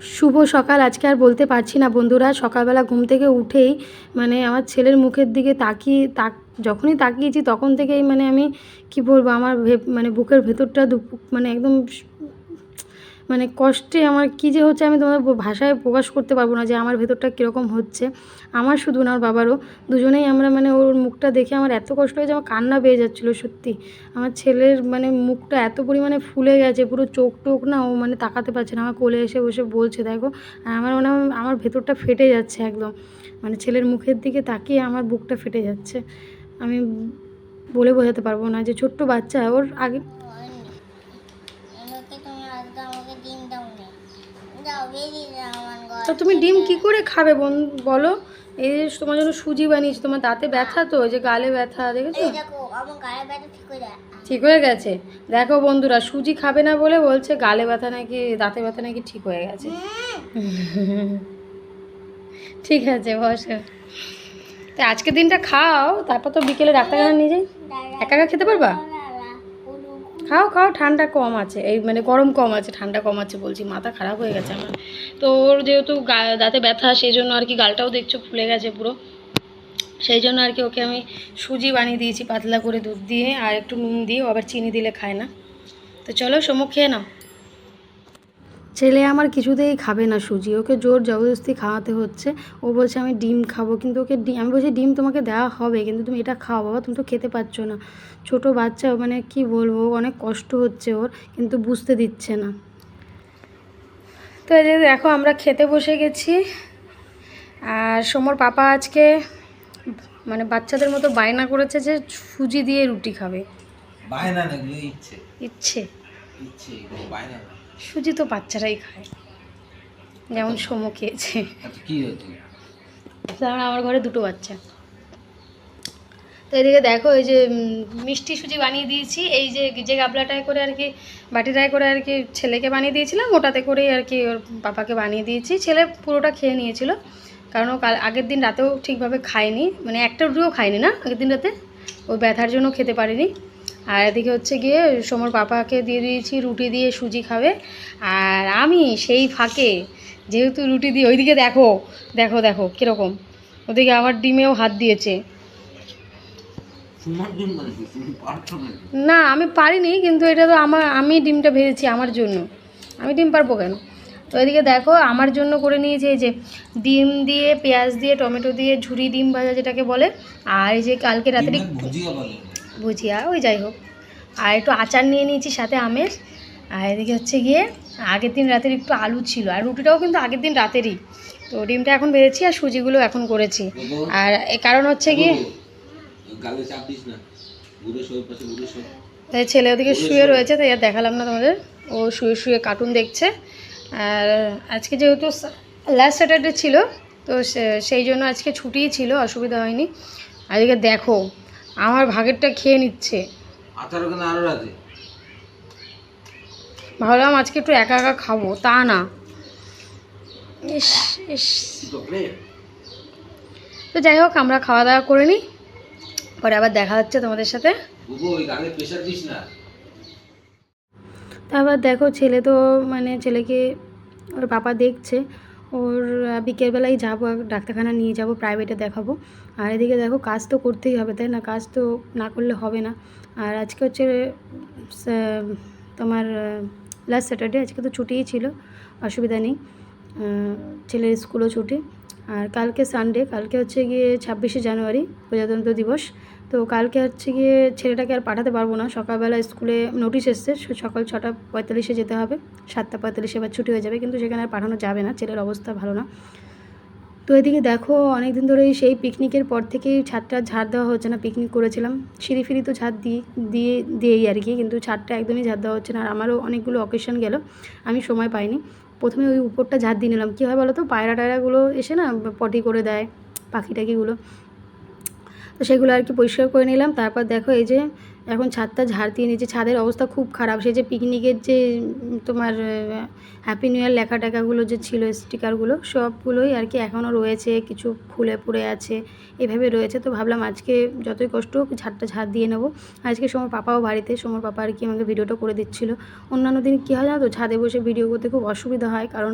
শুভ সকাল, আজকে আর বলতে পারছি না বন্ধুরা। সকালবেলা ঘুম থেকে উঠেই মানে আমার ছেলের মুখের দিকে তাকিয়ে, তাক, যখনই তাকিয়েছি তখন থেকেই মানে আমি কি বলব, আমার মানে বুকের ভেতরটা মানে একদম মানে কষ্টে আমার কী যে হচ্ছে আমি তোমাদের ভাষায় প্রকাশ করতে পারব না যে আমার ভেতরটা কীরকম হচ্ছে। আমার শুধু না, ওর বাবারও। দুজনেই আমরা মানে ওর মুখটা দেখে আমার এত কষ্ট হয়েছে, আমার কান্না পেয়ে যাচ্ছিল সত্যি। আমার ছেলের মানে মুখটা এত পরিমাণে ফুলে গেছে, পুরো চোখ টোক না, ও মানে তাকাতে পারছে না। আমার কোলে এসে বসে বলছে, দেখো, আর আমার মনে হয় আমার ভেতরটা ফেটে যাচ্ছে একদম। মানে ছেলের মুখের দিকে তাকিয়ে আমার বুকটা ফেটে যাচ্ছে। আমি বলে বোঝাতে পারব না যে ছোট্ট বাচ্চা, ওর আগে এমনিতে তুমি আজকে আমাকে ডিম দাও নি যাও বেরিয়ে যাও আমার ঘর তো তুমি ডিম কি করে খাবে বোন বলো? এই যে তোমার জন্য সুজি বানিয়েছি তোমার দাঁতে ব্যথা তো যে গালে ব্যথা দেখেছ? হয়ে ঠিক হয়ে গেছে? দেখো বন্ধুরা সুজি খাবে না বলে বলছে গালে ব্যথা নাকি দাঁতে ব্যথা নাকি ঠিক হয়ে গেছে। ঠিক আছে বসো। তো আজকের দিনটা খাও তারপর তো বিকেলে ডাক্তারখানা নিয়ে যাই। একা একা খেতে পারবা? খাও খাও, ঠান্ডা কম আছে। এই মানে গরম কম আছে, ঠান্ডা কম আছে বলছি, মাথা খারাপ হয়ে গেছে আমার। তো ওর যেহেতু দাঁতে ব্যথা, সেই জন্য আর কি গালটাও দেখছ ফুলে গেছে পুরো। সেই জন্য আর কি ওকে আমি সুজি বানিয়ে দিয়েছি, পাতলা করে দুধ দিয়ে, আর একটু নুন দিয়ে আবার চিনি দিলে খায় না। তো চলো সমুখ খেয়ে নাও। ছেলে আমার কিছুতেই খাবে না সুজি। ওকে জোর জবরদস্তি খাওয়াতে হচ্ছে। ও বলছে আমি ডিম খাব। কিন্তু ওকে ডিম আমি বলছি ডিম তোমাকে দেওয়া হবে কিন্তু তুমি এটা খাও বাবা তুমি তো খেতে পারছ না। ছোট বাচ্চা মানে কি বলব অনেক কষ্ট হচ্ছে ওর কিন্তু বুঝতে দিচ্ছে না। তো এই যে দেখো আমরা খেতে বসে গেছি। আর সোমর পাপা আজকে মানে বাচ্চাদের মতো বায়না করেছে যে সুজি দিয়ে রুটি খাবে। বায়না না ইচ্ছে। ইচ্ছে। ইচ্ছে বায়না সুজি তো বাচ্চারাই খায়। যেমন সোমো খেয়েছে। আচ্ছা কি কারণ আমার ঘরে দুটো বাচ্চা। তো এদিকে দেখো এই যে মিষ্টি সুজি বানিয়ে দিয়েছি। এই যে যে গাবলাটায় করে আর কি বাটিটায় করে আর কি ছেলেকে বানিয়ে দিয়েছিলাম ওটাতে করেই আর কি ওর পাপাকে বানিয়ে দিয়েছি। ছেলে পুরোটা খেয়ে নিয়েছিল। কারণ ও কাল আগের দিন রাতেও ঠিকভাবে খায়নি। মানে একটা রুটিও খায়নি না আগের দিন রাতে? ও ব্যথার জন্য খেতে পারেনি। আর এদিকে হচ্ছে গিয়ে সোমর পাপাকে দিয়ে দিয়েছি রুটি দিয়ে সুজি খাবে। আর আমি সেই ফাঁকে যেহেতু রুটি দিয়ে ওইদিকে দেখো দেখো দেখো কীরকম। ওদিকে আমার ডিমেও হাত দিয়েছে। পারছ না আমি পারিনি কিন্তু এটা তো আমার আমি ডিমটা ভেজেছি আমার জন্য। আমি ডিম পারব কেন? তো এদিকে দেখো আমার জন্য করে নিয়েছি এই যে ডিম দিয়ে পেঁয়াজ দিয়ে টমেটো দিয়ে ঝুরি ডিম ভাজা যেটাকে বলে আর এই যে কালকে রাত্রে ডিমের ভুজিয়া ওই যাই হোক। আর একটু আচার নিয়ে নিয়েছি সাথে আমের। আর এদিকে হচ্ছে গিয়ে আগের দিন রাতের একটু আলু ছিল। আর রুটিটাও কিন্তু আগের দিন রাতেরই। তো ডিমটা এখন ভেজেছি আর সুজিগুলো এখন করেছি। আর এ কারণ হচ্ছে গিয়ে তাই ছেলে ওদিকে শুয়ে রয়েছে তাই আর দেখালাম না তোমাদের। ও শুয়ে শুয়ে কার্টুন দেখছে। আর আজকে যেহেতু লাস্ট স্যাটারডে ছিল তো সে- সেই জন্য আজকে ছুটিই ছিল অসুবিধা হয়নি। আজকে দেখো আমার ভাগেরটা খেয়ে নিচ্ছে। আচার ওখানে আরও আছে ভাবলাম আজকে একটু একা একা খাব তা না। ইস ইস। তো যাই হোক আমরা খাওয়া দাওয়া করে নিই। পরে আবার দেখা হচ্ছে তোমাদের সাথে। তারপর দেখো ছেলে তো মানে ছেলেকে ওর পাপা দেখছে। ওর বিকেলবেলায় যাব ডাক্তারখানা নিয়ে যাব প্রাইভেটে দেখাবো। আর এদিকে দেখো কাজ তো করতেই হবে, তাই না? কাজ তো না করলে হবে না। আর আজকে হচ্ছে তোমার লাস্ট স্যাটারডে আজকে তো ছুটিই ছিল, অসুবিধা নেই। ছেলের স্কুলও ছুটি। আর কালকে সানডে কালকে হচ্ছে গিয়ে ছাব্বিশে জানুয়ারি প্রজাতন্ত্র দিবস। তো কালকে হচ্ছে গিয়ে ছেলেটাকে আর পাঠাতে পারব না। সকালবেলা স্কুলে নোটিশ এসছে সকাল ছটা পঁয়তাল্লিশে যেতে হবে। সাতটা পঁয়তাল্লিশে এবার ছুটি হয়ে যাবে, কিন্তু সেখানে আর পাঠানো যাবে না। ছেলের অবস্থা ভালো না। তো এদিকে দেখো অনেক দিন ধরে সেই পিকনিকের পর থেকেই ছাদটা ঝাড় দেওয়া হচ্ছে না পিকনিক করেছিলাম। সিঁড়ি ফিরি তো ঝাড় দিয়ে দিয়ে, দিয়েই আর কি, কিন্তু ছাদটা একদমই ঝাড় দেওয়া হচ্ছে না। আর আমারও অনেকগুলো অকেশন গেল, আমি সময় পাইনি। প্রথমে ওই উপরটা ঝাড় দিয়ে নিলাম। কী হয় বলো তো পায়রা টায়রাগুলো এসে না পটি করে দেয় পাখি টাকিগুলো তো সেগুলো আর কি পরিষ্কার করে নিলাম। তারপর দেখো এই যে এখন ছাদটা ঝাড় দিয়ে নিচে ছাদের অবস্থা খুব খারাপ। সেই যে পিকনিকের যে তোমার হ্যাপি নিউ ইয়ার লেখা টেখাগুলো যে ছিল, স্টিকারগুলো, সবগুলোই আর কি এখনও রয়েছে। কিছু খুলে পড়ে আছে, এভাবে রয়েছে। তো ভাবলাম আজকে যতই কষ্ট হোক ঝাড়টা ঝাড় দিয়ে নেব। আজকে সময় পাপাও বাড়িতে। সময় পাপা আর কি আমাকে ভিডিওটা করে দিচ্ছিল। অন্যান্য দিন কী হয় জানো তো? ছাদে বসে ভিডিও করতে খুব অসুবিধা হয়। কারণ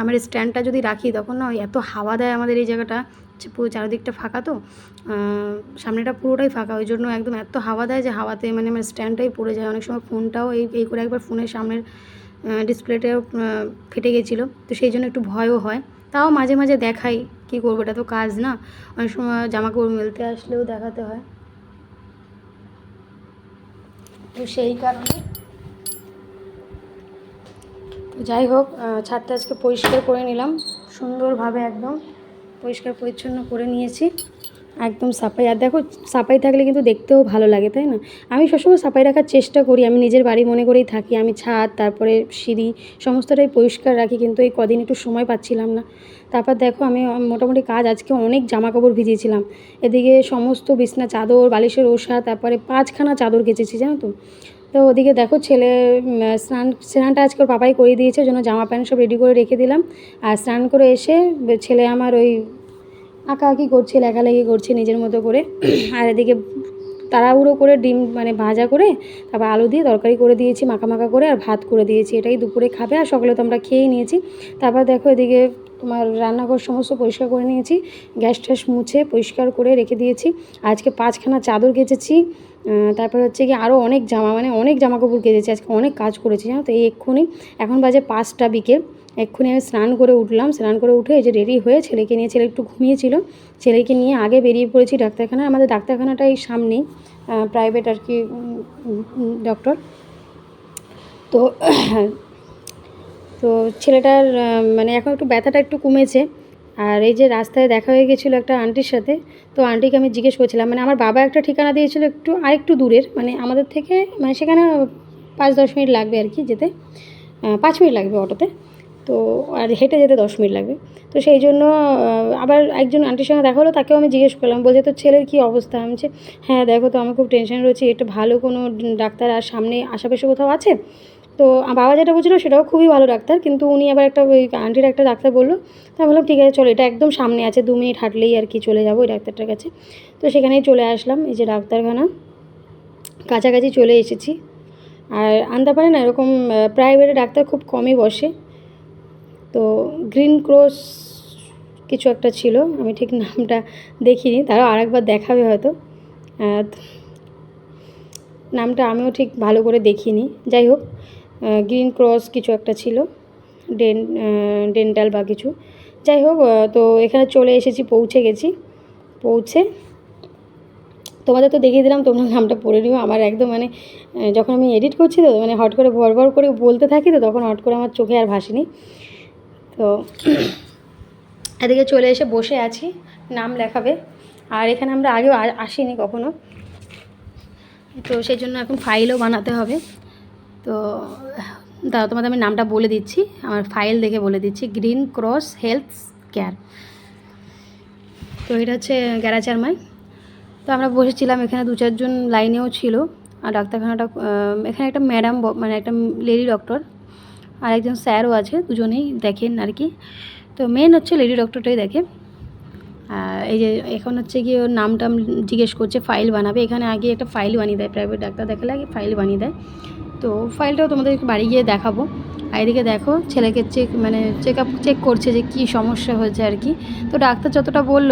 আমার স্ট্যান্ডটা যদি রাখি, তখন না এত হাওয়া দেয় আমাদের এই জায়গাটা। পুরো চারিদিকটা ফাঁকা তো সামনেটা পুরোটাই ফাঁকা। ওই জন্য একদম এত হাওয়া দেয় যে হাওয়াতে মানে আমার স্ট্যান্ডটাই পড়ে যায়। অনেক সময় ফোনটাও এই এই করে একবার ফোনের সামনের ডিসপ্লেটাও ফেটে গেছিল। তো সেই জন্য একটু ভয়ও হয়। তাও মাঝে মাঝে দেখাই কী করব, এটা তো কাজ না। অনেক সময় জামা কাপড় মেলতে আসলেও দেখাতে হয়। তো সেই কারণে যাই হোক ছাদটা আজকে পরিষ্কার করে নিলাম। সুন্দরভাবে একদম। পরিষ্কার পরিচ্ছন্ন করে নিয়েছি। একদম সাফাই। আর দেখো, সাফাই থাকলে কিন্তু দেখতেও ভালো লাগে, তাই না? আমি সবসময় সাফাই রাখার চেষ্টা করি। আমি নিজের বাড়ি মনে করেই থাকি। আমি ছাদ, তারপরে সিঁড়ি, সমস্তটাই পরিষ্কার রাখি, কিন্তু এই কদিন একটু সময় পাচ্ছিলাম না। তারপর দেখো, আমি মোটামুটি কাজ আজকে অনেক জামা কাপড় ভিজিয়েছিলাম। এদিকে সমস্ত বিছনা, চাদর, বালিশের ওষা, তারপরে পাঁচখানা চাদর কেচেছি, জানো তো? তো ওদিকে দেখো ছেলে স্নান, স্নানটা আজকে ওর পাপাই করিয়ে দিয়েছে জন্য জামা প্যান্ট সব রেডি করে রেখে দিলাম। আর স্নান করে এসে ছেলে আমার ওই আঁকা আঁকি করছে, লেখালেখি করছে নিজের মতো করে। আর এদিকে তাড়াহুড়ো করে ডিম মানে ভাজা করে তারপর আলু দিয়ে তরকারি করে দিয়েছি, মাখা করে আর ভাত করে দিয়েছি। এটাই দুপুরে খাবে আর সকালে তো আমরা খেয়েই নিয়েছি। তারপর দেখো এদিকে তোমার রান্নাঘর সমস্ত পরিষ্কার করে নিয়েছি, গ্যাস ট্যাস মুছে পরিষ্কার করে রেখে দিয়েছি। আজকে পাঁচখানা চাদর কেচেছি তারপর হচ্ছে কি আরও অনেক জামা মানে অনেক জামা কাপড় কেচেছি, আজকে অনেক কাজ করেছি, জানো তো? এই এক্ষুনি, এখন বাজে পাঁচটা বিকেল, এক্ষুনি আমি স্নান করে উঠলাম, স্নান করে উঠে এই যে রেডি হয়ে ছেলেকে নিয়ে, ছেলে একটু ঘুমিয়েছিল, ছেলেকে নিয়ে আগে বেরিয়ে পড়েছি ডাক্তারখানায়, আমাদের ডাক্তারখানাটা এই সামনেই প্রাইভেট আর কি ডক্টর তো তো ছেলেটার মানে এখন একটু ব্যথাটা একটু কমেছে আর এই যে রাস্তায় দেখা হয়ে গেছিল একটা আন্টির সাথে, তো আন্টিকে আমি জিজ্ঞেস করছিলাম মানে আমার বাবা একটা ঠিকানা দিয়েছিল একটু, আরেকটু দূরের মানে আমাদের থেকে মানে সেখানে পাঁচ দশ মিনিট লাগবে আর কি যেতে পাঁচ মিনিট লাগবে অটোতে, তো আর হেঁটে যেতে দশ মিনিট লাগবে। তো সেই জন্য আবার একজন আন্টির সঙ্গে দেখা হলো, তাকেও আমি জিজ্ঞেস করলাম, বলছে তো ছেলের কী অবস্থা? আমি হ্যাঁ দেখো তো, আমার খুব টেনশন রয়েছে এটা ভালো কোনো ডাক্তার আর সামনে আশেপাশে কোথাও আছে? তো বাবা যেটা বলছিল সেটাও খুবই ভালো ডাক্তার, কিন্তু উনি আবার একটা ওই আন্টির একটা ডাক্তার বলল, তো আমি বললাম ঠিক আছে, চলো, এটা একদম সামনে আছে, দু মিনিট হাঁটলেই আর কি চলে যাব ওই ডাক্তারটার কাছে। তো সেখানেই চলে আসলাম, এই যে ডাক্তারখানা। কাছাকাছি চলে এসেছি। আর আনতে পারে না এরকম প্রাইভেটে ডাক্তার খুব কমই বসে। তো গ্রিন ক্রস কিছু একটা ছিল, আমি ঠিক নামটা দেখিনি, তারাও আরেকবার দেখাবে হয়তো। নামটা আমিও ঠিক ভালো করে দেখিনি। যাই হোক গ্রিন ক্রস কিছু একটা ছিল, ডেন ডেন্টাল বা কিছু। যাই হোক তো এখানে চলে এসেছি, পৌঁছে গেছি। পৌঁছে তোমাদের তো দেখিয়ে দিলাম, তোমরা নামটা পড়ে নিও। আমার একদম মানে যখন আমি এডিট করছি তো মানে হট করে ভরভর করে বলতে থাকি তো, তখন হট করে আমার চোখে আর ভাসেনি। তো এদিকে চলে এসে বসে আছি, নাম লেখাবে। আর এখানে আমরা আগেও আসিনি কখনো। তো সেই জন্য এখন ফাইলও বানাতে হবে। তো, দাদা তোমাদের আমি নামটা বলে দিচ্ছি, আমার ফাইল দেখে বলে দিচ্ছি গ্রিন ক্রস হেলথ কেয়ার তো এটা হচ্ছে গ্যারাচারমাই তো আমরা বসেছিলাম, এখানে দু চারজন লাইনেও ছিল, আর ডাক্তারখানাটা এখানে একটা ম্যাডাম মানে একটা লেডি ডক্টর আর একজন স্যারও আছে, দুজনেই দেখেন আর কি। তো মেন হচ্ছে লেডি ডক্টরটাই দেখে। এই যে এখন হচ্ছে গিয়ে ওর নাম টাম জিজ্ঞেস করছে ফাইল বানাবে। এখানে আগে একটা ফাইল বানিয়ে দেয় প্রাইভেট ডাক্তার দেখালে আগে ফাইল বানিয়ে দেয়। তো ফাইলটাও তোমাদের বাড়ি গিয়ে দেখাবো। আর এদিকে দেখো, ছেলেকে চেক মানে চেক আপ চেক করছে যে কী সমস্যা হয়েছে আর কি। তো ডাক্তার যতটা বলল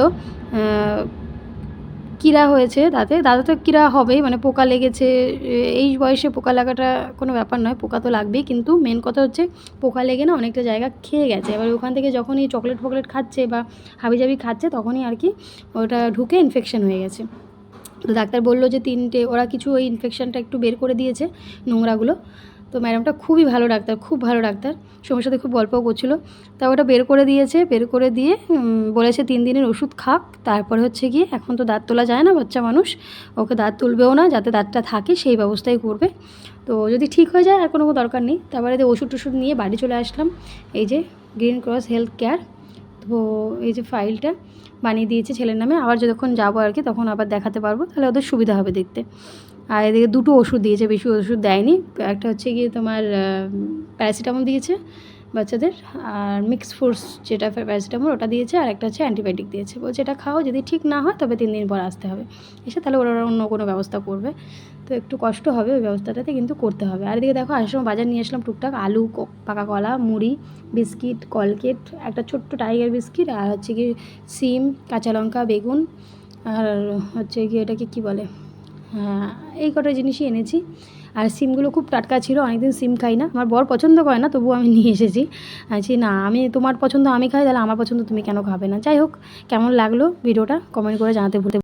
কীরা হয়েছে দাঁতে দাঁতে তো কীরা হবেই মানে পোকা লেগেছে, এই বয়সে পোকা লাগাটা কোনো ব্যাপার নয়, পোকা তো লাগবেই। কিন্তু মেন কথা হচ্ছে, পোকা লেগে না অনেকটা জায়গা খেয়ে গেছে। এবার ওখান থেকে যখনই চকলেট ফকলেট খাচ্ছে বা হাবিজাবি খাচ্ছে, তখনই আর কি ওটা ঢুকে ইনফেকশন হয়ে গেছে। তো ডাক্তার বলল যে তিনটে, ওরা কিছু ওই ইনফেকশনটা একটু বের করে দিয়েছে নোংরাগুলো। তো ম্যাডামটা খুবই ভালো ডাক্তার, খুব ভালো ডাক্তার। সময়ের সাথে খুব গল্পও করছিল। তা ওটা বের করে দিয়েছে, বের করে দিয়ে বলেছে তিন দিনের ওষুধ খাক। তারপরে হচ্ছে গিয়ে এখন তো দাঁত তোলা যায় না, বাচ্চা মানুষ। ওকে দাঁত তুলবেও না, যাতে দাঁতটা থাকে, সেই ব্যবস্থাই করবে। তো যদি ঠিক হয়ে যায়, আর কোনো দরকার নেই। তারপরে দিয়ে ওষুধ টষুধ নিয়ে বাড়ি চলে আসলাম। এই যে গ্রিন ক্রস হেলথ কেয়ার তো এই যে ফাইলটা বানিয়ে দিয়েছে ছেলের নামে। আবার যখন যাব আর কি, তখন আবার দেখাতে পারব। তাহলে ওদের সুবিধা হবে দেখতে। আর এদিকে দুটো ওষুধ দিয়েছে, বেশি ওষুধ দেয়নি। একটা হচ্ছে গিয়ে তোমার প্যারাসিটামল দিয়েছে। বাচ্চাদের, আর মিক্স ফোর্স যেটা প্যারাসিটামল ওটা দিয়েছে, আর একটা হচ্ছে অ্যান্টিবায়োটিক দিয়েছে। বলছে, এটা খাও, যদি ঠিক না হয় তবে তিন দিন পর আসতে হবে। এসে তাহলে ওরা অন্য কোনো ব্যবস্থা করবে। তো একটু কষ্ট হবে ওই ব্যবস্থাটাতে, কিন্তু করতে হবে। আর এদিকে দেখো, আসার সময় বাজার নিয়ে আসলাম টুকটাক আলু পাকা কলা, মুড়ি, বিস্কিট, কলকেট, একটা ছোট্ট টাইগার বিস্কিট, আর হচ্ছে কি সিম, কাঁচা লঙ্কা, বেগুন, আর হচ্ছে কি এটাকে কী বলে হ্যাঁ এই কটা জিনিসই এনেছি। আর সিমগুলো খুব টাটকা ছিল, অনেকদিন সিম খাই না। আমার বর পছন্দ করে না, তবুও আমি নিয়ে এসেছি। আছি না, আমি তোমার পছন্দ, আমি খাই, তাহলে আমার পছন্দ তুমি কেন খাবে না? যাই হোক, কেমন লাগল ভিডিওটা কমেন্ট করে জানাতে ভুলতে